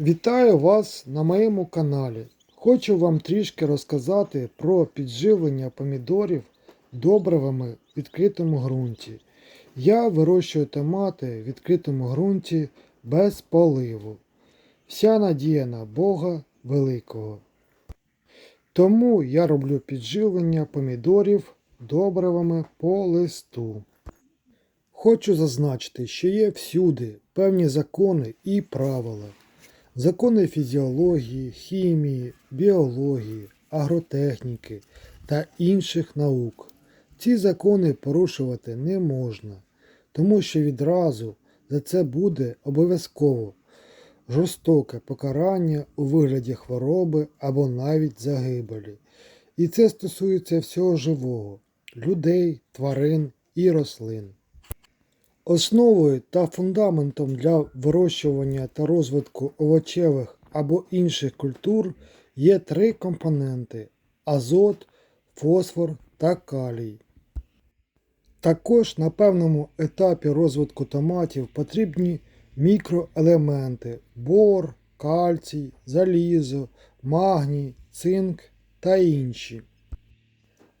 Вітаю вас на моєму каналі. Хочу вам трішки розказати про підживлення помідорів добривами в відкритому ґрунті. Я вирощую томати в відкритому ґрунті без поливу. Вся надія на Бога Великого. Тому я роблю підживлення помідорів добривами по листу. Хочу зазначити, що є всюди певні закони і правила. Закони фізіології, хімії, біології, агротехніки та інших наук. Ці закони порушувати не можна, тому що відразу за це буде обов'язково жорстоке покарання у вигляді хвороби або навіть загибелі. І це стосується всього живого людей, тварин і рослин. Основою та фундаментом для вирощування та розвитку овочевих або інших культур є три компоненти азот, фосфор та калій. Також на певному етапі розвитку томатів потрібні мікроелементи бор, кальцій, залізо, магній, цинк та інші.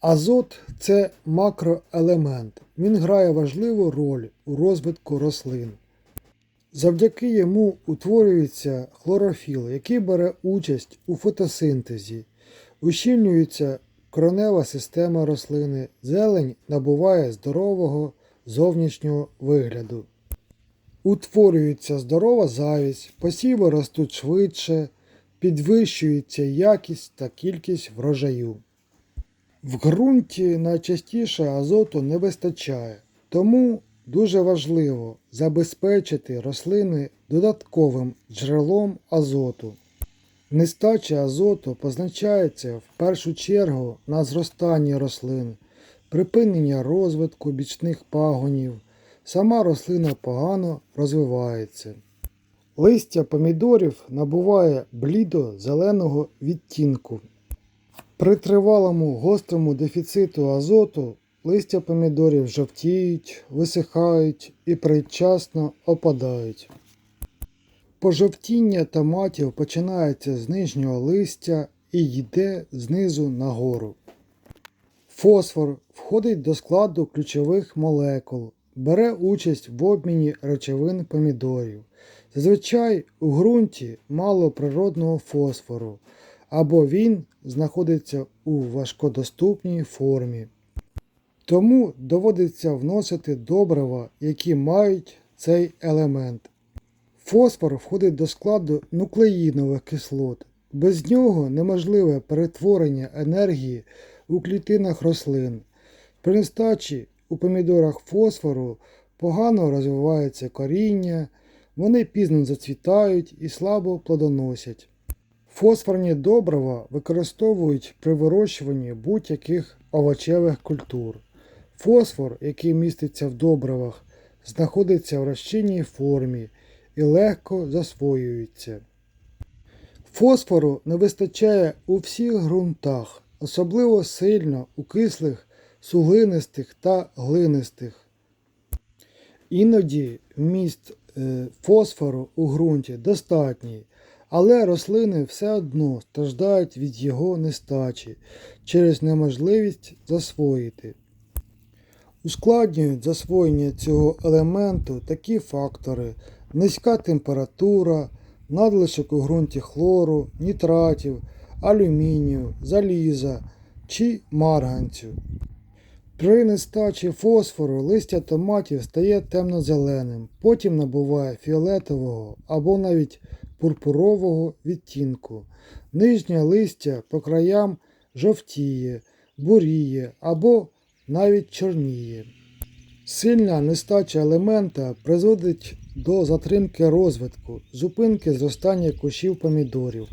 Азот це макроелемент. Він грає важливу роль у розвитку рослин. Завдяки йому утворюється хлорофіл, який бере участь у фотосинтезі, ущільнюється коронева система рослини, зелень набуває здорового зовнішнього вигляду. Утворюється здорова завість, посіви ростуть швидше, підвищується якість та кількість врожаю. В ґрунті найчастіше азоту не вистачає, тому дуже важливо забезпечити рослини додатковим джерелом азоту. Нестача азоту позначається в першу чергу на зростанні рослин, припинення розвитку бічних пагонів, сама рослина погано розвивається. Листя помідорів набуває блідо-зеленого відтінку. При тривалому гострому дефіциту азоту листя помідорів жовтіють, висихають і предчасно опадають. Пожовтіння томатів починається з нижнього листя і йде знизу нагору. Фосфор входить до складу ключових молекул, бере участь в обміні речовин помідорів. Зазвичай у ґрунті мало природного фосфору, або він знаходиться у важкодоступній формі. Тому доводиться вносити добрива, які мають цей елемент. Фосфор входить до складу нуклеїнових кислот. Без нього неможливе перетворення енергії у клітинах рослин. При нестачі у помідорах фосфору погано розвивається коріння, вони пізно зацвітають і слабо плодоносять. Фосфорні добрива використовують при вирощуванні будь-яких овочевих культур. Фосфор, який міститься в добривах, знаходиться в розчинній формі і легко засвоюється. Фосфору не вистачає у всіх ґрунтах, особливо сильно у кислих, суглинистих та глинистих. Іноді вміст е, фосфору у ґрунті достатній, але рослини все одно страждають від його нестачі через неможливість засвоїти. Ускладнюють засвоєння цього елементу такі фактори: низька температура, надлишок у ґрунті хлору, нітратів, алюмінію, заліза чи марганцю. При нестачі фосфору листя томатів стає темно-зеленим, потім набуває фіолетового або навіть пурпурового відтінку. Нижнє листя по краям жовтіє, буріє або навіть чорніє. Сильна нестача елемента призводить до затримки розвитку, зупинки зростання кущів помідорів.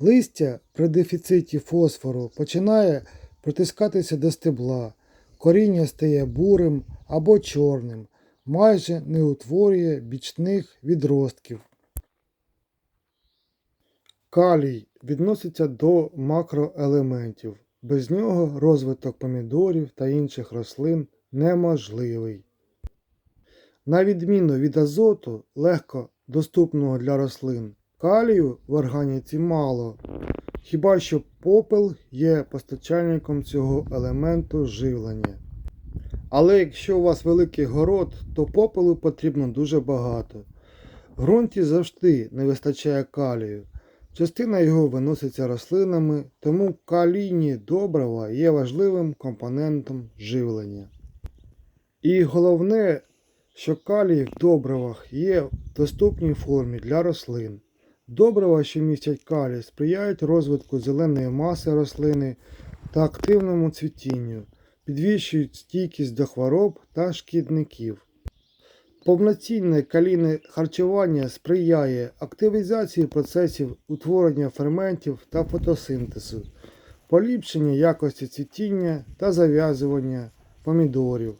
Листя при дефіциті фосфору починає притискатися до стебла, коріння стає бурим або чорним, майже не утворює бічних відростків. Калій відноситься до макроелементів. Без нього розвиток помідорів та інших рослин неможливий. На відміну від азоту, легко доступного для рослин, Калію в органіці мало, хіба що попел є постачальником цього елементу живлення. Але якщо у вас великий город, то попелу потрібно дуже багато. В ґрунті завжди не вистачає калію. Частина його виноситься рослинами, тому калійні добрива є важливим компонентом живлення. І головне, що калій в добривах є в доступній формі для рослин. Добрива, що містять калій, сприяють розвитку зеленої маси рослини та активному цвітінню, підвищують стійкість до хвороб та шкідників. Повноцінне калійне харчування сприяє активізації процесів утворення ферментів та фотосинтезу, поліпшення якості цвітіння та зав'язування помідорів,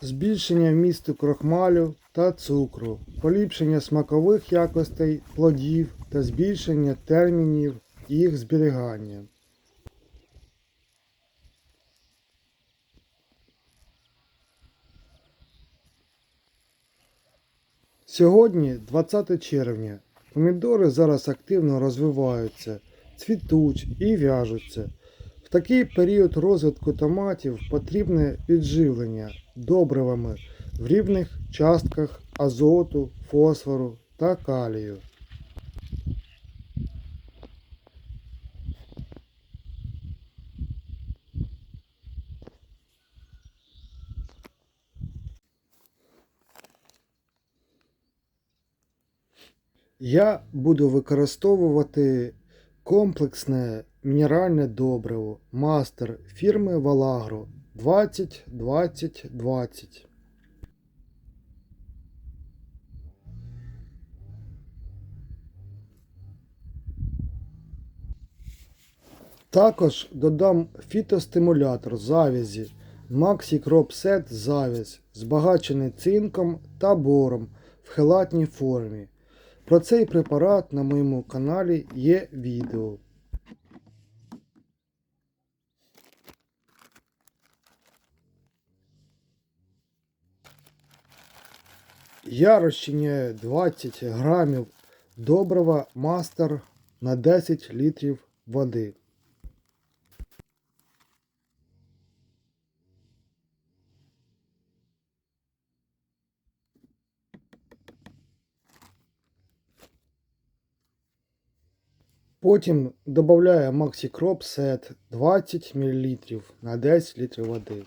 збільшення вмісту крохмалю та цукру, поліпшення смакових якостей плодів та збільшення термінів їх зберігання. Сьогодні 20 червня. Помідори зараз активно розвиваються, цвітуть і в'яжуться. В такий період розвитку томатів потрібне підживлення добривами в рівних частках азоту, фосфору та калію. Я буду використовувати комплексне мінеральне добриво мастер фірми Валагро 20 20 20. Також додам фітостимулятор завязі Maxi Crop Set завязь, збагачений цинком та бором в хелатній формі. Про цей препарат на моєму каналі є відео. Я розчиняю 20 грамів добрива мастер на 10 літрів води. Потім додаю Maxi Crop Set 20 мл на 10 літрів води.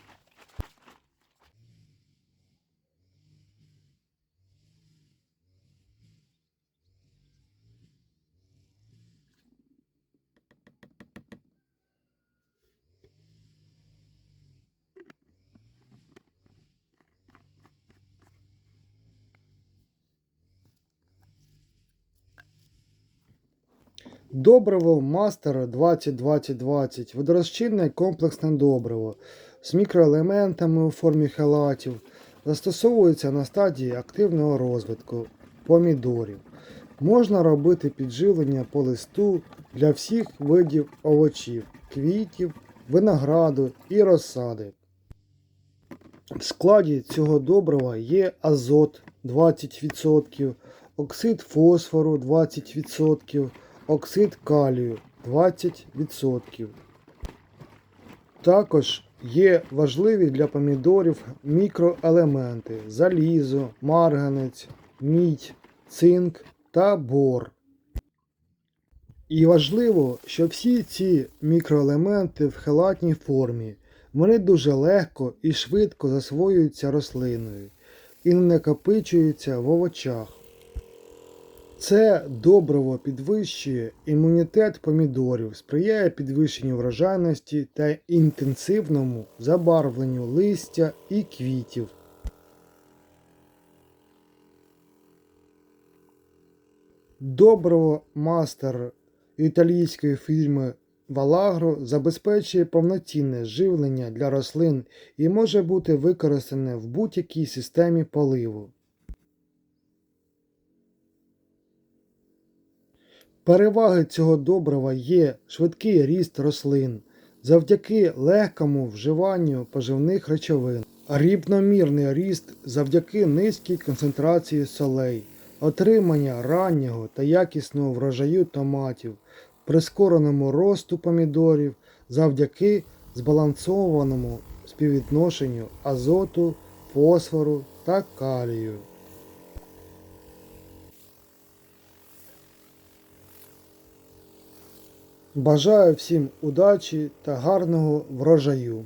Добриво Мастер 20-20-20 водорозчинне комплексне добриво з мікроелементами у формі хелатів застосовується на стадії активного розвитку помідорів. Можна робити підживлення по листу для всіх видів овочів, квітів, винограду і розсади. В складі цього добрива є азот 20%, оксид фосфору 20%, оксид калію 20%. Також є важливі для помідорів мікроелементи залізо, марганець, мідь, цинк та бор. І важливо, що всі ці мікроелементи в хелатній формі вони дуже легко і швидко засвоюються рослиною і не накопичуються в овочах. Це добриво підвищує імунітет помідорів, сприяє підвищенню врожайності та інтенсивному забарвленню листя і квітів. Добриво мастер італійської фірми Валагро забезпечує повноцінне живлення для рослин і може бути використане в будь-якій системі поливу. Переваги цього добрива є швидкий ріст рослин завдяки легкому вживанню поживних речовин, рівномірний ріст завдяки низькій концентрації солей отримання раннього та якісного врожаю томатів, прискореному росту помідорів завдяки збалансованому співвідношенню азоту, фосфору та калію. Бажаю всім удачі та гарного врожаю!